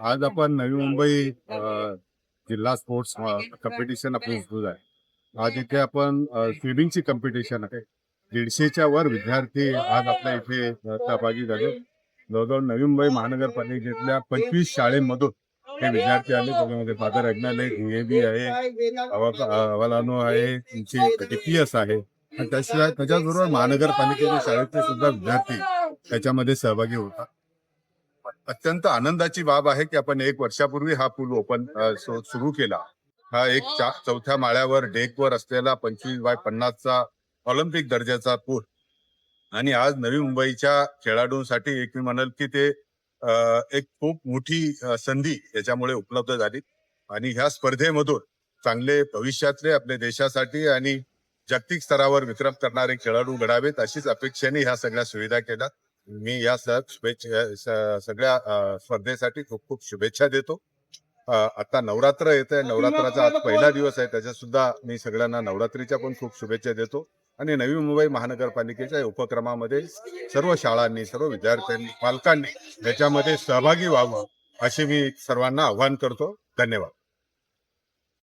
आज आपण नवी मुंबई जिल्हा स्पोर्ट्स कॉम्पिटिशन आपलं सुरू आहे. आज इथे आपण स्विमिंगची कॉम्पिटिशन आहे. दीडशेच्या वर विद्यार्थी आज आपल्या इथे सहभागी झाले. जवळजवळ नवी मुंबई महानगरपालिकेतल्या पंचवीस शाळेमधून हे विद्यार्थी आले. त्याच्यामध्ये फादर अग्नालय डीएबी आहे अवालानो आहे तुमची डीपीएस आहे. आणि त्याशिवाय त्याच्याबरोबर महानगरपालिकेच्या शाळेतले सुद्धा विद्यार्थी त्याच्यामध्ये सहभागी होतात. अत्यंत आनंदाची बाब आहे की आपण एक वर्षापूर्वी हा पूल ओपन सुरू केला. हा एक चौथ्या माळ्यावर डेकवर असलेला पंचवीस बाय पन्नासचा ऑलिम्पिक दर्जाचा पूल. आणि आज नवी मुंबईच्या खेळाडूंसाठी एक मी म्हणाल की ते एक खूप मोठी संधी याच्यामुळे उपलब्ध झाली. आणि ह्या स्पर्धेमधून चांगले भविष्यातले आपल्या देशासाठी आणि जागतिक स्तरावर विक्रम करणारे खेळाडू घडावेत अशीच अपेक्षेने ह्या सगळ्या सुविधा केल्या. मी या स- शुभेच्छा सगळ्या स्पर्धेसाठी खूप खूप शुभेच्छा देतो. आता नवरात्र येत आहे नवरात्राचा आज पहिला दिवस आहे. त्याच्या सुद्धा मी सगळ्यांना नवरात्रीच्या पण खूप शुभेच्छा देतो. आणि नवी मुंबई महानगरपालिकेच्या उपक्रमामध्ये सर्व शाळांनी सर्व विद्यार्थ्यांनी पालकांनी याच्यामध्ये सहभागी व्हावं असे मी सर्वांना आवाहन करतो. धन्यवाद.